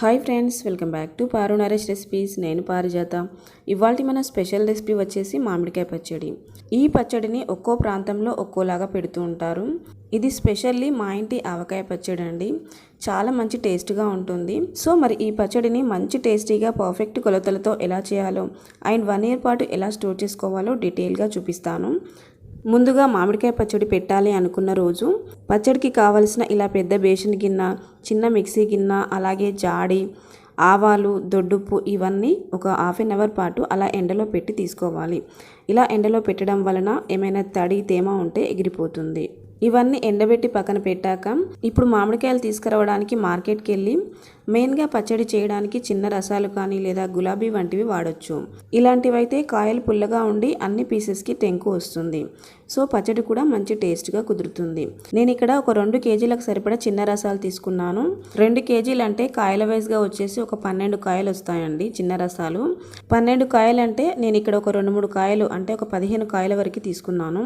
Hi friends welcome back to Paru Naresh recipes. నేను పారిజాత. ఇవాళ మన స్పెషల్ రెసిపీ వచ్చేసి మామిడికాయ పచ్చడి. ఈ పచ్చడిని ఒక్కో ప్రాంతంలో ఒక్కోలాగా పెడుతూ ఉంటారు. ఇది స్పెషల్లీ మా ఇంటి ఆవకాయ పచ్చడి అండి. చాలా మంచి టేస్ట్గా ఉంటుంది. సో మరి ఈ పచ్చడిని మంచి టేస్టీగా పర్ఫెక్ట్ కొలతలతో ఎలా చేయాలో అండ్ వన్ ఇయర్ పాటు ఎలా స్టోర్ చేసుకోవాలో డీటెయిల్గా చూపిస్తాను. ముందుగా మామిడికాయ పచ్చడి పెట్టాలి అనుకున్న రోజు పచ్చడికి కావలసిన ఇలా పెద్ద బేషన్ గిన్నె చిన్న మిక్సీ గిన్నె అలాగే జాడి ఆవాలు దొడ్డుప్పు ఇవన్నీ ఒక హాఫ్ అన్ అవర్ పాటు అలా ఎండలో పెట్టి తీసుకోవాలి. ఇలా ఎండలో పెట్టడం వలన ఏమైనా తడి తేమ ఉంటే ఎగిరిపోతుంది. ఇవన్నీ ఎండబెట్టి పక్కన పెట్టాక ఇప్పుడు మామిడికాయలు తీసుకురావడానికి మార్కెట్కి వెళ్ళి మెయిన్గా పచ్చడి చేయడానికి చిన్న రసాలు కానీ లేదా గులాబీ వంటివి వాడొచ్చు. ఇలాంటివైతే కాయలు పుల్లగా ఉండి అన్ని పీసెస్కి టెంకు వస్తుంది. సో పచ్చడి కూడా మంచి టేస్ట్గా కుదురుతుంది. నేను ఇక్కడ ఒక రెండు కేజీలకు సరిపడా చిన్న రసాలు తీసుకున్నాను. రెండు కేజీలు అంటే కాయల వైజ్గా వచ్చేసి ఒక పన్నెండు కాయలు వస్తాయండి చిన్న రసాలు. పన్నెండు కాయలు అంటే నేను ఇక్కడ ఒక రెండు మూడు కాయలు అంటే ఒక పదిహేను కాయల వరకు తీసుకున్నాను.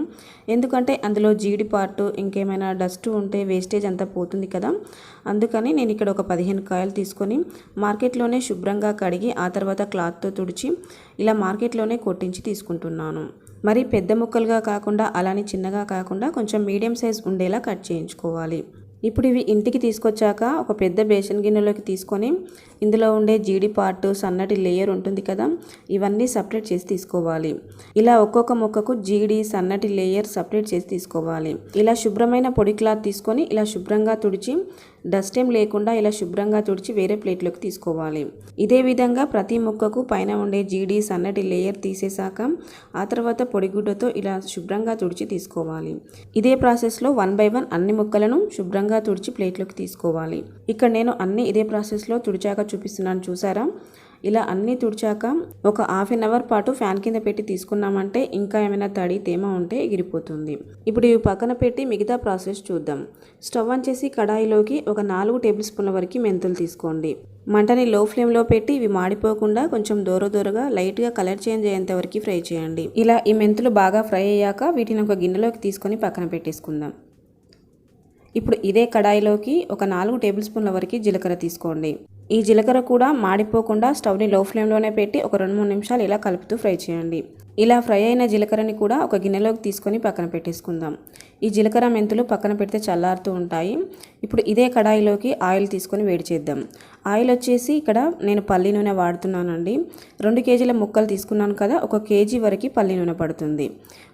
ఎందుకంటే అందులో జీడి పార్ట్ ఇంకేమైనా డస్ట్ ఉంటే వేస్టేజ్ అంతా పోతుంది కదా. అందుకని నేను ఇక్కడ ఒక పదిహేను కాయలు తీసుకొని మార్కెట్లోనే శుభ్రంగా కడిగి ఆ తర్వాత క్లాత్తో తుడిచి ఇలా మార్కెట్లోనే కొట్టించి తీసుకుంటున్నాను. మరి పెద్ద ముక్కలుగా కాకుండా అలానే చిన్నగా కాకుండా కొంచెం మీడియం సైజ్ ఉండేలా కట్ చేయించుకోవాలి. ఇప్పుడు ఇవి ఇంటికి తీసుకొచ్చాక ఒక పెద్ద బేసన్ గిన్నెలోకి తీసుకొని ఇందులో ఉండే జీడి పార్ట్ సన్నటి లేయర్ ఉంటుంది కదా ఇవన్నీ సపరేట్ చేసి తీసుకోవాలి. ఇలా ఒక్కొక్క మొక్కకు జీడి సన్నటి లేయర్ సపరేట్ చేసి తీసుకోవాలి. ఇలా శుభ్రమైన పొడి క్లాత్ తీసుకొని ఇలా శుభ్రంగా తుడిచి డస్ట్ ఏం లేకుండా ఇలా శుభ్రంగా తుడిచి వేరే ప్లేట్లోకి తీసుకోవాలి. ఇదే విధంగా ప్రతి ముక్కకు పైన ఉండే జీడి సన్నటి లేయర్ తీసేసాక ఆ తర్వాత పొడిగుడ్డతో ఇలా శుభ్రంగా తుడిచి తీసుకోవాలి. ఇదే ప్రాసెస్లో వన్ బై వన్ అన్ని ముక్కలను శుభ్రంగా తుడిచి ప్లేట్లోకి తీసుకోవాలి. ఇక్కడ నేను అన్ని ఇదే ప్రాసెస్లో తుడిచాక చూపిస్తున్నాను చూసారా? ఇలా అన్నీ తుడిచాక ఒక హాఫ్ అన్ అవర్ పాటు ఫ్యాన్ కింద పెట్టి తీసుకున్నామంటే ఇంకా ఏమైనా తడి తేమ ఉంటే ఎగిరిపోతుంది. ఇప్పుడు ఇవి పక్కన పెట్టి మిగతా ప్రాసెస్ చూద్దాం. స్టవ్ ఆన్ చేసి కడాయిలోకి ఒక నాలుగు టేబుల్ స్పూన్ల వరకు మెంతులు తీసుకోండి. మంటని లో ఫ్లేమ్లో పెట్టి ఇవి మాడిపోకుండా కొంచెం దూర దూరగా లైట్గా కలర్ చేంజ్ అయ్యేంత వరకు ఫ్రై చేయండి. ఇలా ఈ మెంతులు బాగా ఫ్రై అయ్యాక వీటిని ఒక గిన్నెలోకి తీసుకొని పక్కన పెట్టేసుకుందాం. ఇప్పుడు ఇదే కడాయిలోకి ఒక నాలుగు టేబుల్ స్పూన్ల వరకు జీలకర్ర తీసుకోండి. ఈ జీలకర్ర కూడా మాడిపోకుండా స్టవ్ని లో ఫ్లేమ్లోనే పెట్టి ఒక రెండు మూడు నిమిషాలు ఇలా కలుపుతూ ఫ్రై చేయండి. ఇలా ఫ్రై అయిన జీలకర్రని కూడా ఒక గిన్నెలోకి తీసుకొని పక్కన పెట్టేసుకుందాం. ఈ జీలకర్ర మెంతులు పక్కన పెడితే చల్లారుతూ ఉంటాయి. ఇప్పుడు ఇదే కడాయిలోకి ఆయిల్ తీసుకొని వేడి చేద్దాం. ఆయిల్ వచ్చేసి ఇక్కడ నేను పల్లి నూనె వాడుతున్నానండి. రెండు కేజీల ముక్కలు తీసుకున్నాను కదా ఒక కేజీ వరకు పల్లి నూనె పడుతుంది.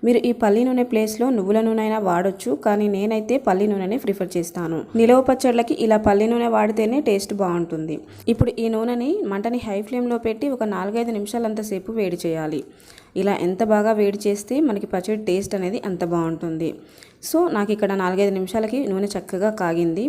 మీరు ఈ పల్లి నూనె ప్లేస్లో నువ్వుల నూనె అయినా వాడొచ్చు కానీ నేనైతే పల్లి నూనెనే ప్రిఫర్ చేస్తాను. నిలవ పచ్చళ్ళకి ఇలా పల్లి నూనె వాడితేనే టేస్ట్ బాగుంటుంది. ఇప్పుడు ఈ నూనెని మంటని హై ఫ్లేమ్లో పెట్టి ఒక నాలుగైదు నిమిషాలంతసేపు వేడి చేయాలి. ఇలా ఎంత బాగా వేడి చేస్తే మనకి పచ్చడి టేస్ట్ అనేది అంత బాగుంటుంది. సో నాకు ఇక్కడ నాలుగైదు నిమిషాలకి నూనె చక్కగా కాగింది.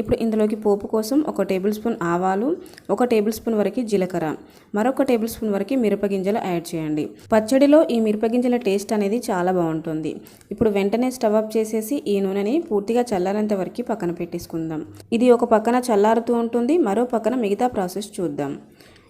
ఇప్పుడు ఇందులోకి పోపు కోసం ఒక టేబుల్ స్పూన్ ఆవాలు ఒక టేబుల్ స్పూన్ వరకు జీలకర్ర మరొక టేబుల్ స్పూన్ వరకు మిరపగింజలు యాడ్ చేయండి. పచ్చడిలో ఈ మిరపగింజల టేస్ట్ అనేది చాలా బాగుంటుంది. ఇప్పుడు వెంటనే స్టవ్ అప్ చేసేసి ఈ నూనెని పూర్తిగా చల్లారేంత వరకు పక్కన పెట్టేసుకుందాం. ఇది ఒక పక్కన చల్లారుతూ ఉంటుంది మరో పక్కన మిగతా ప్రాసెస్ చూద్దాం.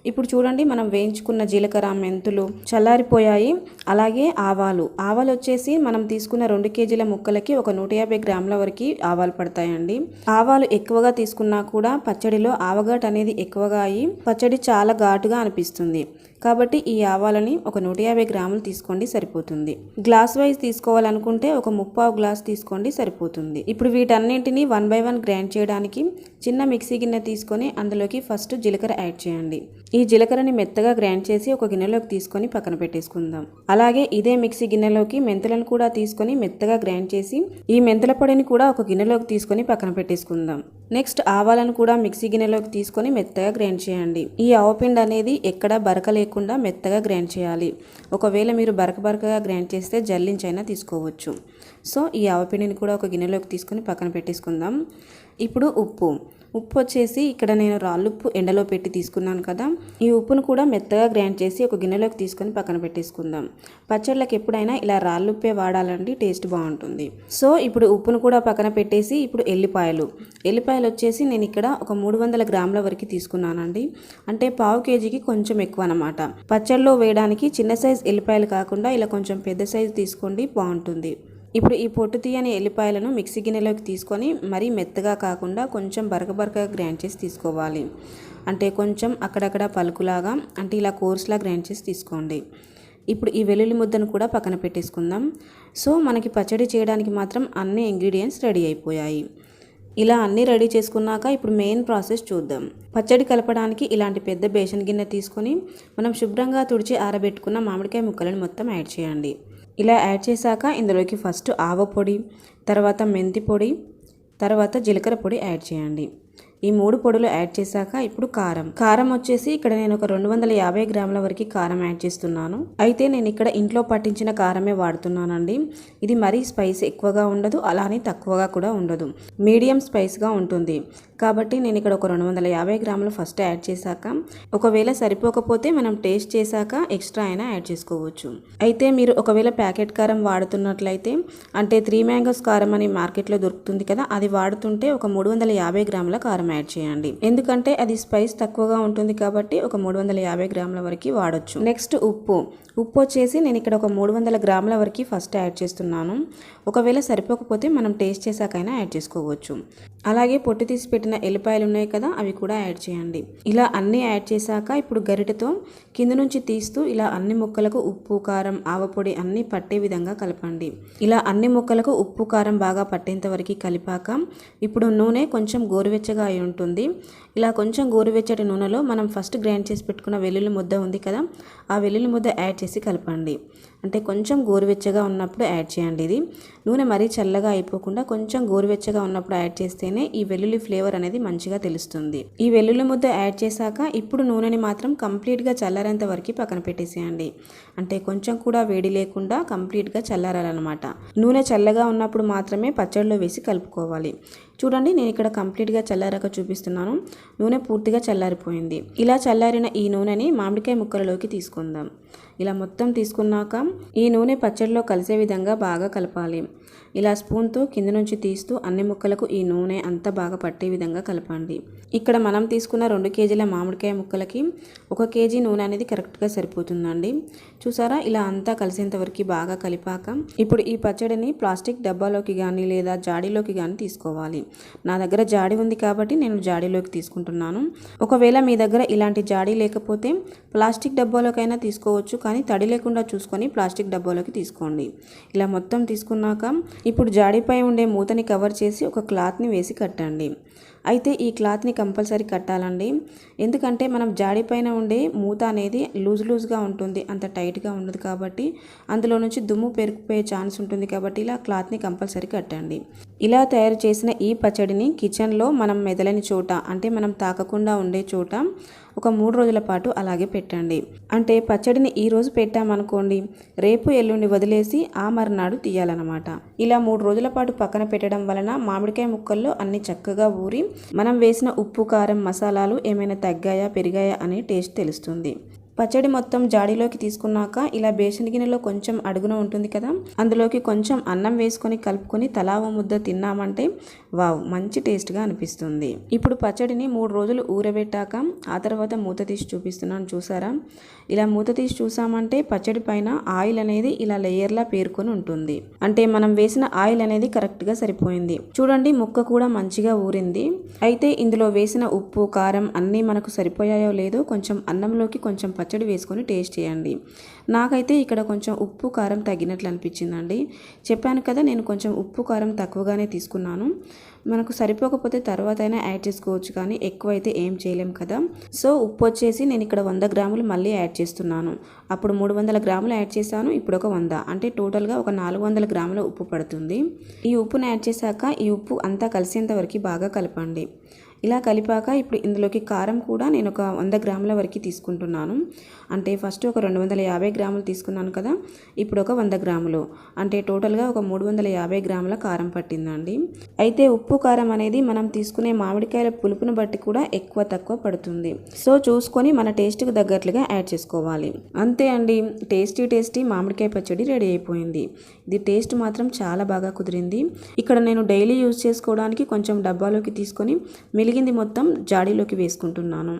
ఇప్పుడు చూడండి మనం వేయించుకున్న జీలకర్ర మెంతులు చల్లారిపోయాయి. అలాగే ఆవాలు. ఆవాలు వచ్చేసి మనం తీసుకున్న రెండు కేజీల ముక్కలకి ఒక నూట యాభై గ్రాముల వరకు ఆవాలు పడతాయండి. ఆవాలు ఎక్కువగా తీసుకున్నా కూడా పచ్చడిలో ఆవఘాట్ అనేది ఎక్కువగా అయ్యి పచ్చడి చాలా ఘాటుగా అనిపిస్తుంది. కాబట్టి ఈ ఆవాలని ఒక నూట యాభై గ్రాములు తీసుకోండి సరిపోతుంది. గ్లాస్ వైజ్ తీసుకోవాలనుకుంటే ఒక ముప్పావు గ్లాస్ తీసుకోండి సరిపోతుంది. ఇప్పుడు వీటన్నింటినీ వన్ బై వన్ గ్రైండ్ చేయడానికి చిన్న మిక్సీ గిన్నె తీసుకొని అందులోకి ఫస్ట్ జీలకర్ర యాడ్ చేయండి. ఈ జీలకర్రని మెత్తగా గ్రైండ్ చేసి ఒక గిన్నెలోకి తీసుకొని పక్కన పెట్టేసుకుందాం. అలాగే ఇదే మిక్సీ గిన్నెలోకి మెంతులను కూడా తీసుకొని మెత్తగా గ్రైండ్ చేసి ఈ మెంతుల పొడిని కూడా ఒక గిన్నెలోకి తీసుకొని పక్కన పెట్టేసుకుందాం. నెక్స్ట్ ఆవాలను కూడా మిక్సీ గిన్నెలోకి తీసుకొని మెత్తగా గ్రైండ్ చేయండి. ఈ ఆవపిండి అనేది ఎక్కడ బరక లేకుండా మెత్తగా గ్రైండ్ చేయాలి. ఒకవేళ మీరు బరక బరకగా గ్రైండ్ చేస్తే జల్లించైనా తీసుకోవచ్చు. సో ఈ ఆవపిండిని కూడా ఒక గిన్నెలోకి తీసుకొని పక్కన పెట్టేసుకుందాం. ఇప్పుడు ఉప్పు. ఉప్పు వచ్చేసి ఇక్కడ నేను రాళ్ళుప్పు ఎండలో పెట్టి తీసుకున్నాను కదా. ఈ ఉప్పును కూడా మెత్తగా గ్రైండ్ చేసి ఒక గిన్నెలోకి తీసుకొని పక్కన పెట్టేసుకుందాం. పచ్చళ్ళకి ఎప్పుడైనా ఇలా రాళ్ళుప్పే వాడాలండి టేస్ట్ బాగుంటుంది. సో ఇప్పుడు ఉప్పును కూడా పక్కన పెట్టేసి ఇప్పుడు ఎల్లిపాయలు. ఎల్లిపాయలు వచ్చేసి నేను ఇక్కడ ఒక మూడు వందల గ్రాముల వరకు తీసుకున్నానండి. అంటే పావు కేజీకి కొంచెం ఎక్కువ అనమాట పచ్చళ్ళలో వేయడానికి చిన్న సైజ్ ఎల్లిపాయలు కాకుండా ఇలా కొంచెం పెద్ద సైజు తీసుకోండి బాగుంటుంది. ఇప్పుడు ఈ పొట్టు తీయని ఎల్లిపాయలను మిక్సీ గిన్నెలోకి తీసుకొని మరీ మెత్తగా కాకుండా కొంచెం బరక బరకగా గ్రైండ్ చేసి తీసుకోవాలి. అంటే కొంచెం అక్కడక్కడ పలుకులాగా అంటే ఇలా కోర్స్లా గ్రైండ్ చేసి తీసుకోండి. ఇప్పుడు ఈ వెల్లుల్లి ముద్దను కూడా పక్కన పెట్టేసుకుందాం. సో మనకి పచ్చడి చేయడానికి మాత్రం అన్ని ఇంగ్రీడియంట్స్ రెడీ అయిపోయాయి. ఇలా అన్నీ రెడీ చేసుకున్నాక ఇప్పుడు మెయిన్ ప్రాసెస్ చూద్దాం. పచ్చడి కలపడానికి ఇలాంటి పెద్ద బేసన్ గిన్నె తీసుకొని మనం శుభ్రంగా తుడిచి ఆరబెట్టుకున్న మామిడికాయ ముక్కలను మొత్తం యాడ్ చేయండి. ఇలా యాడ్ చేశాక ఇందులోకి ఫస్ట్ ఆవ పొడి తర్వాత మెంతి పొడి తర్వాత జీలకర్ర పొడి యాడ్ చేయండి. ఈ మూడు పొడులు యాడ్ చేశాక ఇప్పుడు కారం. కారం వచ్చేసి ఇక్కడ నేను ఒక రెండు వందల యాభై గ్రాముల వరకు కారం యాడ్ చేస్తున్నాను. అయితే నేను ఇక్కడ ఇంట్లో పట్టించిన కారమే వాడుతున్నానండి. ఇది మరీ స్పైస్ ఎక్కువగా ఉండదు అలానే తక్కువగా కూడా ఉండదు. మీడియం స్పైస్గా ఉంటుంది. కాబట్టి నేను ఇక్కడ ఒక రెండు వందల యాభై గ్రాములు ఫస్ట్ యాడ్ చేశాక ఒకవేళ సరిపోకపోతే మనం టేస్ట్ చేశాక ఎక్స్ట్రా అయినా యాడ్ చేసుకోవచ్చు. అయితే మీరు ఒకవేళ ప్యాకెట్ కారం వాడుతున్నట్లయితే అంటే త్రీ మ్యాంగోస్ కారం అని మార్కెట్లో దొరుకుతుంది కదా అది వాడుతుంటే ఒక మూడు వందల యాభై గ్రాముల కారం యాడ్ చేయండి. ఎందుకంటే అది స్పైస్ తక్కువగా ఉంటుంది కాబట్టి ఒక మూడు వందల యాభై గ్రాముల వరకు వాడచ్చు. నెక్స్ట్ ఉప్పు. ఉప్పు వచ్చేసి నేను ఇక్కడ ఒక మూడు వందల గ్రాముల వరకు ఫస్ట్ యాడ్ చేస్తున్నాను. ఒకవేళ సరిపోకపోతే మనం టేస్ట్ చేశాకైనా యాడ్ చేసుకోవచ్చు. అలాగే పొట్టు తీసి పెట్టిన ఎల్లిపాయలు ఉన్నాయి కదా అవి కూడా యాడ్ చేయండి. ఇలా అన్నీ యాడ్ చేశాక ఇప్పుడు గరిటెతో కింద నుంచి తీస్తూ ఇలా అన్ని ముక్కలకు ఉప్పు కారం ఆవపొడి అన్నీ పట్టే విధంగా కలపండి. ఇలా అన్ని ముక్కలకు ఉప్పు కారం బాగా పట్టేంత వరకు కలిపాక ఇప్పుడు నూనె కొంచెం గోరువెచ్చగా అయి ఉంటుంది. ఇలా కొంచెం గోరువెచ్చటి నూనెలో మనం ఫస్ట్ గ్రైండ్ చేసి పెట్టుకున్న వెల్లుల్లి ముద్ద ఉంది కదా ఆ వెల్లుల్లి ముద్ద యాడ్ చేసి కలపండి. అంటే కొంచెం గోరువెచ్చగా ఉన్నప్పుడు యాడ్ చేయండి ఇది. నూనె మరీ చల్లగా అయిపోకుండా కొంచెం గోరువెచ్చగా ఉన్నప్పుడు యాడ్ చేస్తేనే ఈ వెల్లుల్లి ఫ్లేవర్ అనేది మంచిగా తెలుస్తుంది. ఈ వెల్లుల్లి ముద్ద యాడ్ చేశాక ఇప్పుడు నూనెని మాత్రం కంప్లీట్గా చల్లారేంత వరకు పక్కన పెట్టేసేయండి. అంటే కొంచెం కూడా వేడి లేకుండా కంప్లీట్గా చల్లారాలన్నమాట. నూనె చల్లగా ఉన్నప్పుడు మాత్రమే పచ్చడిలో వేసి కలుపుకోవాలి. చూడండి నేను ఇక్కడ కంప్లీట్గా చల్లారాక చూపిస్తున్నాను. నూనె పూర్తిగా చల్లారిపోయింది. ఇలా చల్లారిన ఈ నూనెని మామిడికాయ ముక్కలలోకి తీసుకుందాం. ఇలా మొత్తం తీసుకున్నాక ఈ నూనె పచ్చడిలో కలిసే విధంగా బాగా కలపాలి. ఇలా స్పూన్తో కింద నుంచి తీస్తూ అన్ని ముక్కలకు ఈ నూనె అంతా బాగా పట్టే విధంగా కలపండి ఇక్కడ మనం తీసుకున్న రెండు కేజీల మామిడికాయ ముక్కలకి ఒక కేజీ నూనె అనేది కరెక్ట్గా సరిపోతుందండి. చూసారా? ఇలా అంతా కలిసేంత వరకు బాగా కలిపాక ఇప్పుడు ఈ పచ్చడిని ప్లాస్టిక్ డబ్బాలోకి కానీ లేదా జాడీలోకి కానీ తీసుకోవాలి. నా దగ్గర జాడీ ఉంది కాబట్టి నేను జాడీలోకి తీసుకుంటున్నాను. ఒకవేళ మీ దగ్గర ఇలాంటి జాడీ లేకపోతే ప్లాస్టిక్ డబ్బాలోకైనా తీసుకోవచ్చు. కానీ తడి లేకుండా చూసుకొని ప్లాస్టిక్ డబ్బాలోకి తీసుకోండి. ఇలా మొత్తం తీసుకున్నాక ఇప్పుడు జాడీపై ఉండే మూతని కవర్ చేసి ఒక క్లాత్ని వేసి కట్టండి. అయితే ఈ క్లాత్ని కంపల్సరీ కట్టాలండి. ఎందుకంటే మనం జాడి పైన ఉండే మూత అనేది లూజ్ లూజ్గా ఉంటుంది అంత టైట్గా ఉండదు కాబట్టి అందులో నుంచి దుమ్ము పెరిగిపోయే ఛాన్స్ ఉంటుంది కాబట్టి ఇలా క్లాత్ని కంపల్సరీ కట్టండి. ఇలా తయారు చేసిన ఈ పచ్చడిని కిచెన్లో మనం మెదలని చోట అంటే మనం తాకకుండా ఉండే చోట ఒక మూడు రోజుల పాటు అలాగే పెట్టండి. అంటే పచ్చడిని ఈరోజు పెట్టామనుకోండి రేపు ఎల్లుండి వదిలేసి ఆ మరునాడు తీయాలన్నమాట. ఇలా మూడు రోజుల పాటు పక్కన పెట్టడం వలన మామిడికాయ ముక్కల్లో అన్ని చక్కగా ఊరి మనం వేసిన ఉప్పు కారం మసాలాలు ఏమైనా తగ్గాయా పెరిగాయా అనే టేస్ట్ తెలుస్తుంది. పచ్చడి మొత్తం జాడీలోకి తీసుకున్నాక ఇలా బేసన్ గిన్నెలో కొంచెం అడుగున ఉంటుంది కదా అందులోకి కొంచెం అన్నం వేసుకొని కలుపుకొని తలావ ముద్ద తిన్నామంటే వావ్ మంచి టేస్ట్గా అనిపిస్తుంది. ఇప్పుడు పచ్చడిని మూడు రోజులు ఊరబెట్టాక ఆ తర్వాత మూత తీసి చూపిస్తున్నాను చూసారా? ఇలా మూత తీసి చూసామంటే పచ్చడి పైన ఆయిల్ అనేది ఇలా లేయర్లా పేరుకొని ఉంటుంది. అంటే మనం వేసిన ఆయిల్ అనేది కరెక్ట్గా సరిపోయింది. చూడండి ముక్క కూడా మంచిగా ఊరింది. అయితే ఇందులో వేసిన ఉప్పు కారం అన్నీ మనకు సరిపోయాయో లేదో కొంచెం అన్నంలోకి కొంచెం పచ్చడి వేసుకొని టేస్ట్ చేయండి. నాకైతే ఇక్కడ కొంచెం ఉప్పు కారం తగ్గినట్లు అనిపించిందండి. చెప్పాను కదా నేను కొంచెం ఉప్పు కారం తక్కువగానే తీసుకున్నాను. మనకు సరిపోకపోతే తర్వాత అయినా యాడ్ చేసుకోవచ్చు కానీ ఎక్కువ అయితే ఏం చేయలేం కదా. సో ఉప్పు వచ్చేసి నేను ఇక్కడ వంద గ్రాములు మళ్ళీ యాడ్ చేస్తున్నాను. అప్పుడు మూడు వందల గ్రాములు యాడ్ చేశాను ఇప్పుడు ఒక వంద. అంటే టోటల్గా ఒక నాలుగు వందల గ్రాముల ఉప్పు పడుతుంది. ఈ ఉప్పును యాడ్ చేశాక ఈ ఉప్పు అంతా కలిసేంత వరకు బాగా కలపండి. ఇలా కలిపాక ఇప్పుడు ఇందులోకి కారం కూడా నేను ఒక వంద గ్రాముల వరకు తీసుకుంటున్నాను. అంటే ఫస్ట్ ఒక రెండు వందల యాభై గ్రాములు తీసుకున్నాను కదా ఇప్పుడు ఒక వంద గ్రాములు. అంటే టోటల్గా ఒక మూడు వందల యాభై గ్రాముల కారం పట్టిందండి. అయితే ఉప్పు కారం అనేది మనం తీసుకునే మామిడికాయల పులుపును బట్టి కూడా ఎక్కువ తక్కువ పడుతుంది. సో చూసుకొని మన టేస్ట్కి తగ్గట్లుగా యాడ్ చేసుకోవాలి. అంతే అండి టేస్టీ టేస్టీ మామిడికాయ పచ్చడి రెడీ అయిపోయింది. ఇది టేస్ట్ మాత్రం చాలా బాగా కుదిరింది. ఇక్కడ నేను డైలీ యూజ్ చేసుకోవడానికి కొంచెం డబ్బాలోకి తీసుకొని మిగిలింది మొత్తం జాడీలోకి వేసుకుంటున్నాను.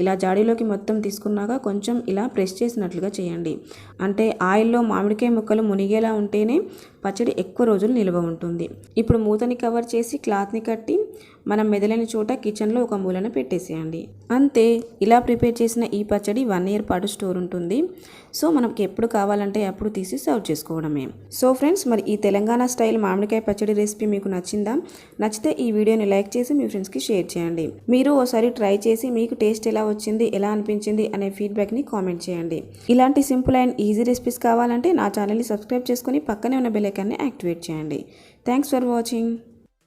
ఇలా జాడీలోకి మొత్తం తీసుకున్నాక కొంచెం ఇలా ప్రెస్ చేసినట్లుగా చేయండి. అంటే ఆయిల్లో మామిడికాయ ముక్కలు మునిగేలా ఉంటేనే పచ్చడి ఎక్కువ రోజులు నిల్వ ఉంటుంది. ఇప్పుడు మూతని కవర్ చేసి క్లాత్ని కట్టి మనం మెదలని చోట కిచెన్లో ఒక మూలన పెట్టేసేయండి. అంతే ఇలా ప్రిపేర్ చేసిన ఈ పచ్చడి వన్ ఇయర్ పాటు స్టోర్ ఉంటుంది. సో మనకి ఎప్పుడు కావాలంటే అప్పుడు తీసి సర్వ్ చేసుకోవడమే. సో ఫ్రెండ్స్ మరి ఈ తెలంగాణ స్టైల్ మామిడికాయ పచ్చడి రెసిపీ మీకు నచ్చిందా? నచ్చితే ఈ వీడియోని లైక్ చేసి మీ ఫ్రెండ్స్కి షేర్ చేయండి. మీరు ఓసారి ట్రై చేసి మీకు టేస్ట్ ఎలా వచ్చింది ఎలా అనిపించింది అనే ఫీడ్బ్యాక్ని కామెంట్ చేయండి. ఇలాంటి సింపుల్ అండ్ ఈజీ రెసిపీస్ కావాలంటే నా ఛానల్ని సబ్స్క్రైబ్ చేసుకొని పక్కనే ఉన్న బెల్ ఐకాన్ని యాక్టివేట్ చేయండి. Thanks for watching